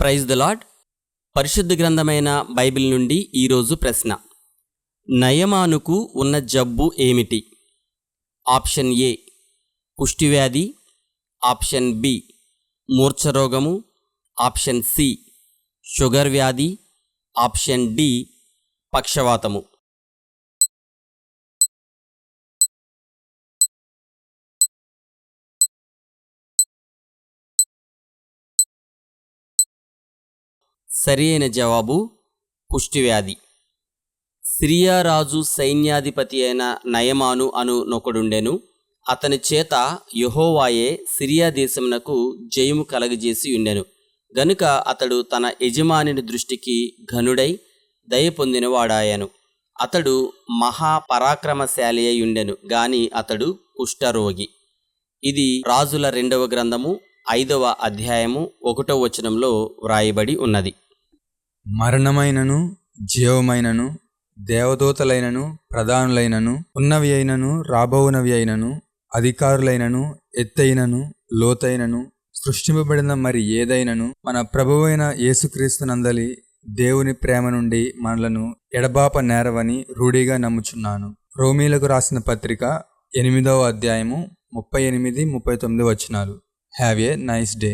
Praise the lord పరిశుద్ధ గ్రంథమైన Bible నుండి ఈరోజు ప్రశ్న. నయమానుకు ఉన్న జబ్బు ఏమిటి? ఆప్షన్ ఏ కుష్టివ్యాధి. ఆప్షన్ బి మూర్ఛరోగము. ఆప్షన్ సి షుగర్ వ్యాధి. ఆప్షన్ డి పక్షవాతము. సరి అయిన జవాబు కుష్టివ్యాధి. సిరియా రాజు సైన్యాధిపతి అయిన నయమాను అను నొకడుండెను. అతని చేత యెహోవాయే సిరియా దేశమునకు జయము కలగజేసి ఉండెను గనుక అతడు తన యజమానిని దృష్టికి ఘనుడై దయ పొందినవాడాయను అతడు మహాపరాక్రమశాలి అయి ఉండెను గాని అతడు కుష్ఠరోగి. ఇది రాజుల రెండవ గ్రంథము ఐదవ అధ్యాయము ఒకటో వచనంలో వ్రాయబడి ఉన్నది. మరణమైనను జీవమైనను దేవదూతలైనను ప్రధానులైనను ఉన్నవి అయినను రాబోవునవి అయినను అధికారులైనను ఎత్తైనను లోతైనను సృష్టింపబడిన మరి ఏదైనను మన ప్రభువైన యేసుక్రీస్తునందలి దేవుని ప్రేమ నుండి మనలను ఎడబాప నేరవని రూఢిగా నమ్ముచున్నాను. రోమీలకు రాసిన పత్రిక ఎనిమిదవ అధ్యాయము ముప్పై ఎనిమిది ముప్పై తొమ్మిది వచనాలు. Have a nice day